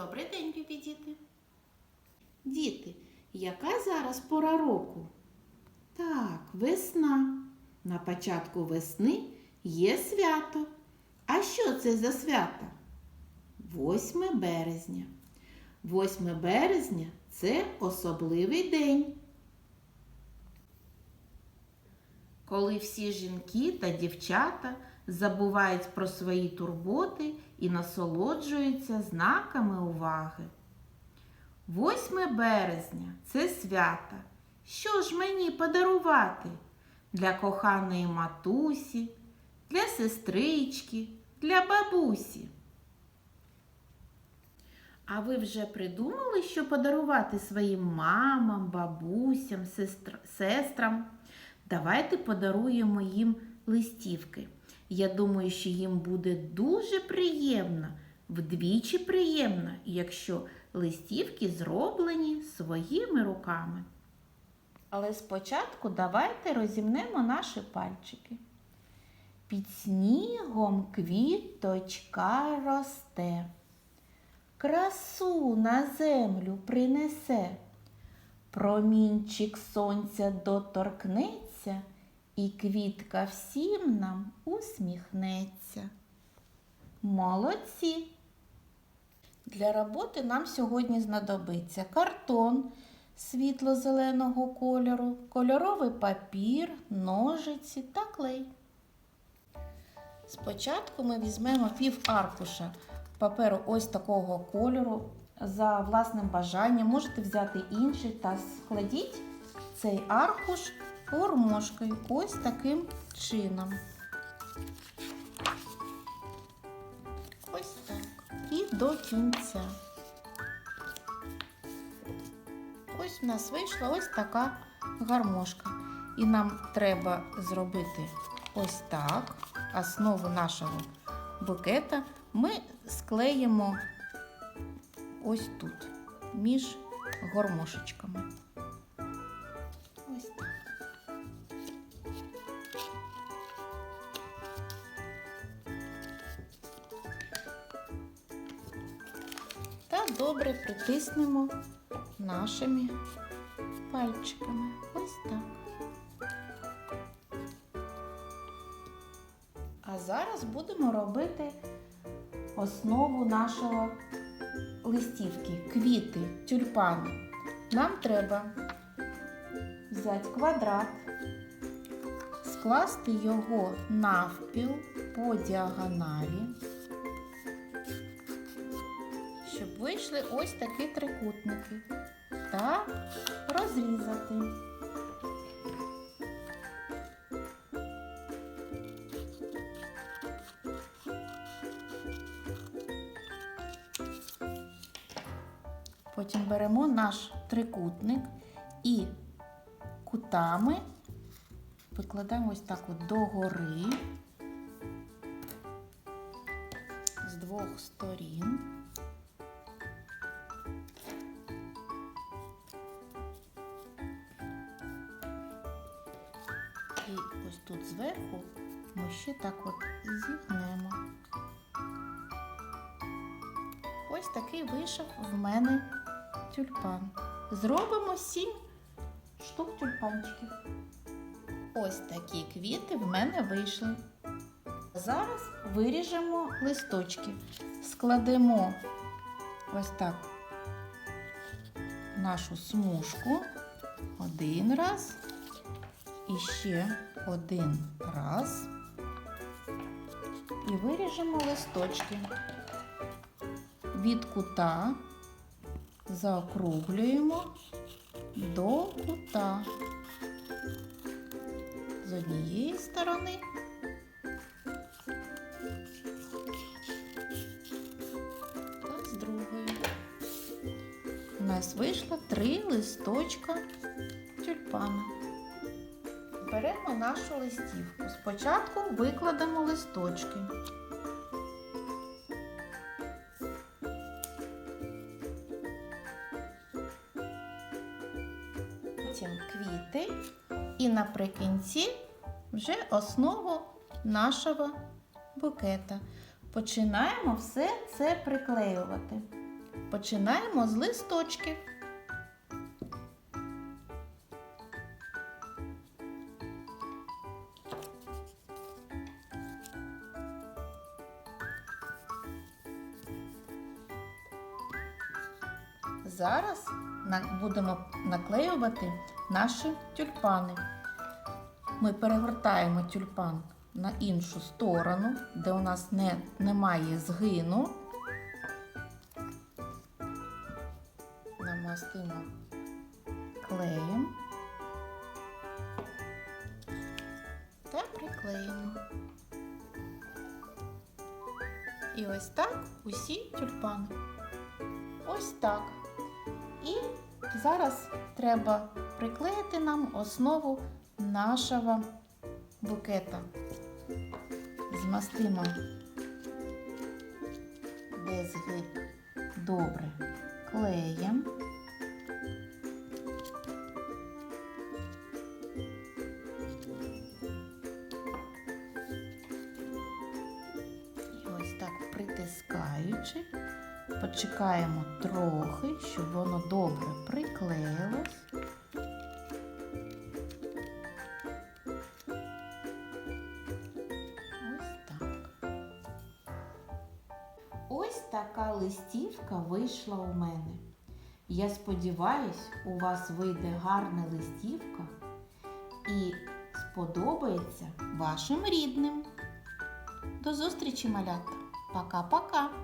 Добрий день, любі діти. Діти, яка зараз пора року? Так, весна. На початку весни є свято. А що це за свято? 8 березня. 8 березня це особливий день. Коли всі жінки та дівчата забувають про свої турботи і насолоджуються знаками уваги. 8 березня це свято. Що ж мені подарувати для коханої матусі, для сестрички, для бабусі? А ви вже придумали, що подарувати своїм мамам, бабусям, сестр... сестрам? Давайте подаруємо їм листівки. Я думаю, що їм буде дуже приємно, вдвічі приємно, якщо листівки зроблені своїми руками. Але спочатку давайте розімнемо наші пальчики. Під снігом квіточка росте, красу на землю принесе, промінчик сонця доторкнеться, і квітка всім нам усміхнеться. Молодці! Для роботи нам сьогодні знадобиться картон світло-зеленого кольору, кольоровий папір, ножиці та клей. Спочатку ми візьмемо пів аркуша паперу ось такого кольору. За власним бажанням можете взяти інший та складіть цей аркуш формошкою ось таким чином. Ось так. І до кінця. Ось в нас вийшла ось така гармошка. І нам треба зробити ось так. Основу нашого букета ми склеїмо ось тут, між гармошечками. Добре притиснемо нашими пальчиками. Ось так. А зараз будемо робити основу нашого листівки, квіти, тюльпани. Нам треба взяти квадрат, скласти його навпіл по діагоналі, щоб вийшли ось такі трикутники та розрізати. Потім беремо наш трикутник і кутами викладаємо ось так от догори з двох сторін. І ось тут зверху ми ще так от зігнемо. Ось такий вийшов в мене тюльпан. Зробимо сім штук тюльпанчиків. Ось такі квіти в мене вийшли. Зараз виріжемо листочки, складемо ось так нашу смужку один раз і ще один раз. І виріжемо листочки від кута заокруглюємо до кута з однієї сторони та з другої. У нас вийшло три листочка нашу листівку. Спочатку викладемо листочки. потім квіти і наприкінці вже основу нашого букета. Починаємо все це приклеювати. Починаємо з листочків. Зараз будемо наклеювати наші тюльпани. Ми перегортаємо тюльпан на іншу сторону, де у нас не, немає згину. Намастимо клеєм та приклеїмо. І ось так усі тюльпани. Ось так. І зараз треба приклеїти нам основу нашого букета. Змастимо де згиб добре клеєм. Ось так притискаючи, почекаємо трохи, щоб воно добре приклеїлось. Ось так. Ось така листівка вийшла у мене. Я сподіваюсь, у вас вийде гарна листівка і сподобається вашим рідним. До зустрічі, малята! Пока-пока!